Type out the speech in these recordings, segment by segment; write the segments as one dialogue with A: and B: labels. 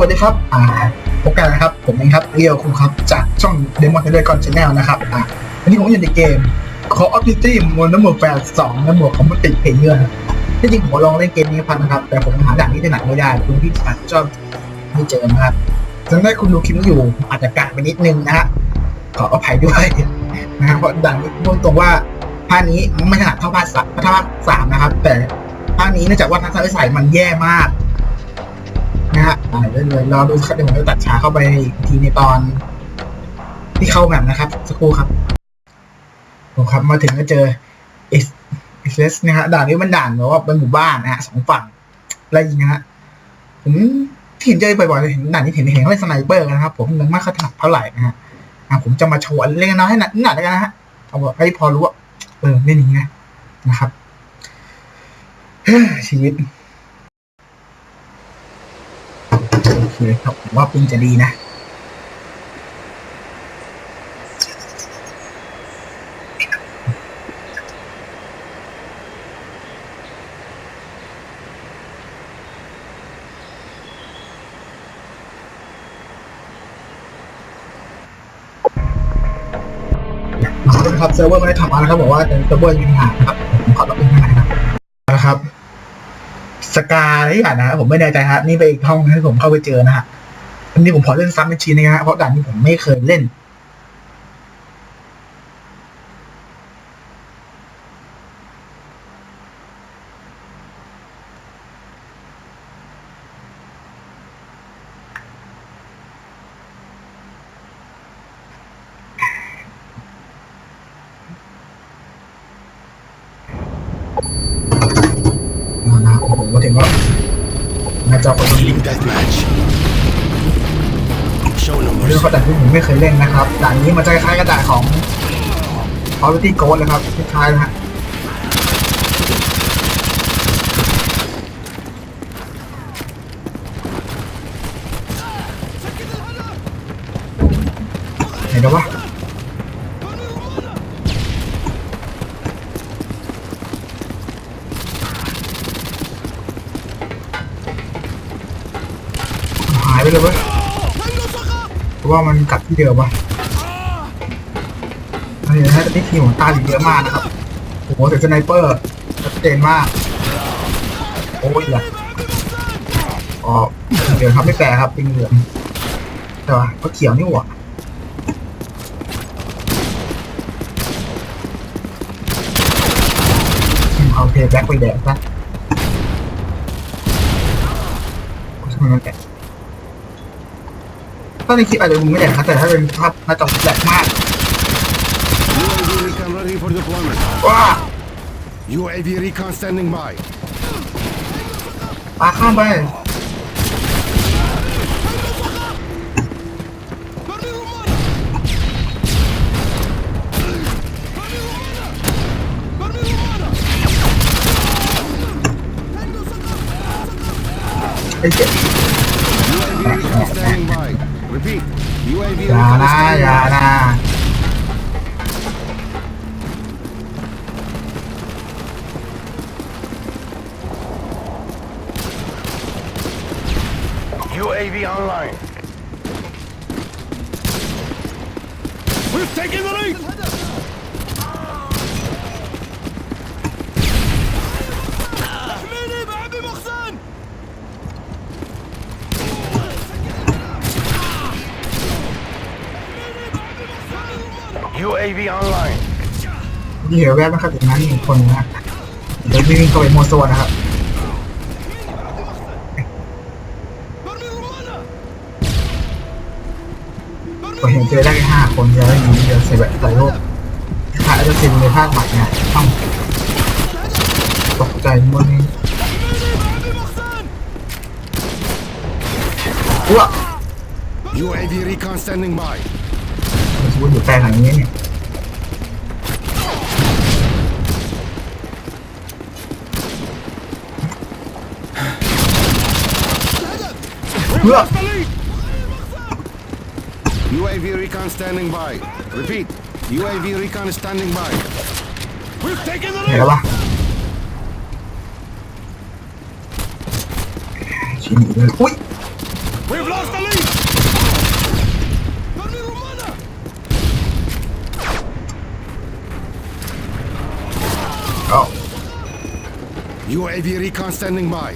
A: สวัสดีครับ อ่าพบกันนะครับ ผมเองครับเรียวคุงครับ จากช่อง Demon Hunter Con Channel นะครับ อ่าวันนี้ผมอยู่ในเกม Call of Duty Modern Warfare 2ในหมวดของมัลติเพลเยอร์ที่จริงผมลองเล่นเกมนี้พันนะครับ แต่ผมหาด่านนี้ที่ไหนไม่ได้ คุณพี่อาจจะชอบไม่เจอนะครับดังนั้คุณดูคลิปนี้อยู่อาจจะกากไปนิดนึงนะฮะ ขออภัยด้วยนะครับเพราะด่านนี้พูดตรงว่าภาคนี้ไม่ถนัดเท่าภาคสามภาคสามนะครับ แต่ภาคนี้เนื่องจากว่าทัศนวิสัยมันแย่มาก นะฮะอ่าเดี๋ยวเลยรอดูครับเดี๋ยวผมจะตัดช้าเข้าไปอีกทีในตอน ที่เข้าแบบนะครับ สักครู่ครับผมครับมาถึงก็เจอเอสเอสนะฮะด่านนี้มันด่านแบบว่าเป็นหมู่บ้านนะฮะสองฝั่งไล่ยิงนะฮะผมเห็นเจอบ่อยๆเลยเห็นด่านนี้เห็นเห็นเขาเล่นสไนเปอร์กันนะครับ ผมยังไม่ค่อยถนัดเท่าไหร่นะฮะอะผมจะมาโชว์เล่นน้อยให้หนักหนักแล้วกันนะฮะเอาแบบให้พอรู้ว่าเออเล่นอย่างนี้นะนะครับชีวิต โอ เคครับผมว่าปิงจะดีนะนะครับเซิร์ฟเวอร์ไม่ได้ทำอะไรครับบอกว่าเซิร์ฟเวอร์อยู่ห่างนะครับผมขอรับอินข้าครับนะครับ สกาอะไรอย่างนะผมไม่แน่ใจฮะนี่ไปอีกห้องที่ผมเข้าไปเจอนะฮะอันนี้ผมขอเล่นซ้ำเป็นชีนะฮะเพราะด่านนี้ผมไม่เคยเล่น นะครับผมก็ถึงว่าน่า จะเป็น
B: Team Deathmatch. Show
A: เรื่อง
B: numbers.
A: เขาด่านที่ผมไม่เคยเล่นนะครับด่านนี้มันจะคล้ายๆกับด่านของ p o l i t y Ghost เลยครับคล้ายๆนะฮะไหนเดี๋ยววะหายไปเลยเว้ยเพราะว่ามันกลับที่เดิมวะอันนี้นะที่ทีมของตาอยู่เยอะมากนะครับโอ้โหแต่สไนเปอร์ชัดเจนมาก โอ้ยแหละอ๋อเหลืองครับไม่แปลครับเป็นเหลืองแต่ว่าก็เขียวนี่หว่าเอาเพย์แบ็กไปแดงซะทำไมมันแตก ถ้าในคลิปอาจจะมุมไม่แดงครับแต่ถ้าเป็นภาพหน้าจอแหลกมาก
B: UAV recon ready for deployment.
A: ว้า
B: UAV recon standing by.
A: ปาข้ามไป ไอ้เจ็บ
B: UAV recon standing by. Repeat. UAV
A: อย่า
B: recon
A: นะอย่า
B: standing by.
A: นะ
B: UAV online. We've taken the lead. UAV online.
A: ที่เหลือแวบนะครับจากนั้นหนึ่งคนนะเดี๋ยววิ่งเข้าไปโมโซวนะครับก็เห็นเจอได้แค่ห้าคนเดียวแล้วยิงเดียวใส่แบบใส่โลกถ่ายแล้วจะซินในภาคใหม่เนี่ยต้องตกใจหมดนี้ว้า
B: UAV recon standing by.
A: มันจะอยู่แปลงไหนนี้เนี่ยเพื่อ
B: Lost the lead. UAV recon standing by. Repeat. UAV recon is standing by. We've taken the
A: เห็นแล้วปะชิ้นนี้เลยอุ้ย
B: We've lost the lead! Dani Romana!
A: เอ้า
B: UAV recon standing by.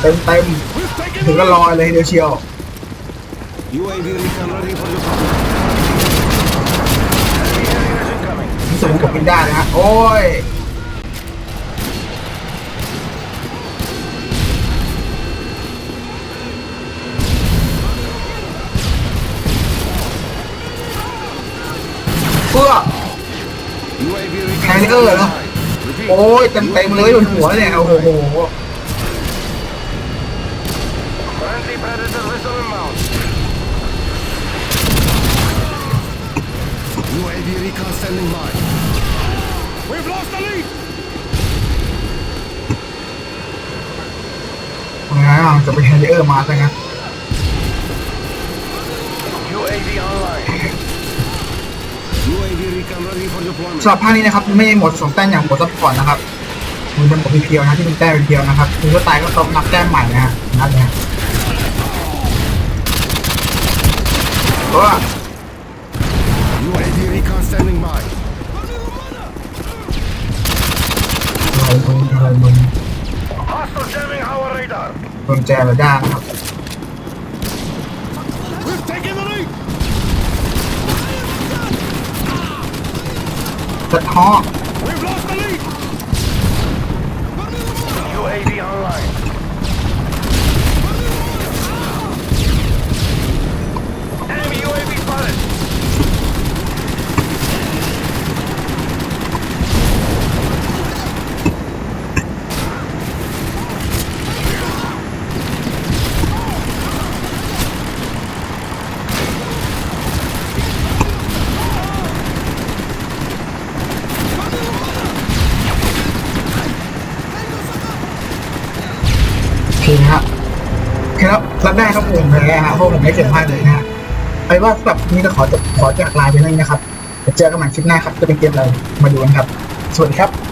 A: เต็มเต็ม
B: We've taken
A: ๆถึงก็ลอยเลยเดียวเชียว
B: UAV recon ready for deployment.
A: รู้สึกว่าผมบินได้นะฮะโอ้ยเพื่อ
B: UAV recon
A: Carrier
B: standing
A: เหรอโอ้ยเต็มเต็มๆเลยบนหัวเนี่ยโอ้โห
B: Friendly Predator missile inbound. UAV recon standing by. We've lost the lead.
A: อ่าจะไปแฮนเดอร์มาซะงั้น
B: UAV online. UAV recon ready for deployment.
A: สำหรับภาคนี้นะครับไม่หมดสองแต้มอย่างหมดซัพพอร์ตนะครับมันเป็นหมดเพียวๆนะที่เป็นแต้มเพียวๆนะครับคือถ้าตายก็ต้องนับแต้มใหม่นะฮะนับเนะ ฮะก็
B: UAV recon standing by.
A: อะไรมึงอะไรมึง
B: Hostile jamming our radar.
A: โดนแจระด้านะครับ
B: We've taken the lead.
A: สะท้อ
B: We've lost the lead. UAV online. Enemy UAV spotted.
A: โอ เคนะครับครับรับได้ครับผมแพ้ฮะเพราะผมไม่เสียพลาดเลยนะฮะไปว่าสำหรับนี้ก็ขอจบขอจากลาไปเท่านี้นะครับเจอกันใหม่คลิปหน้าครับ จะเป็นเกมอะไรมาดูกันครับ สวัสดีครับ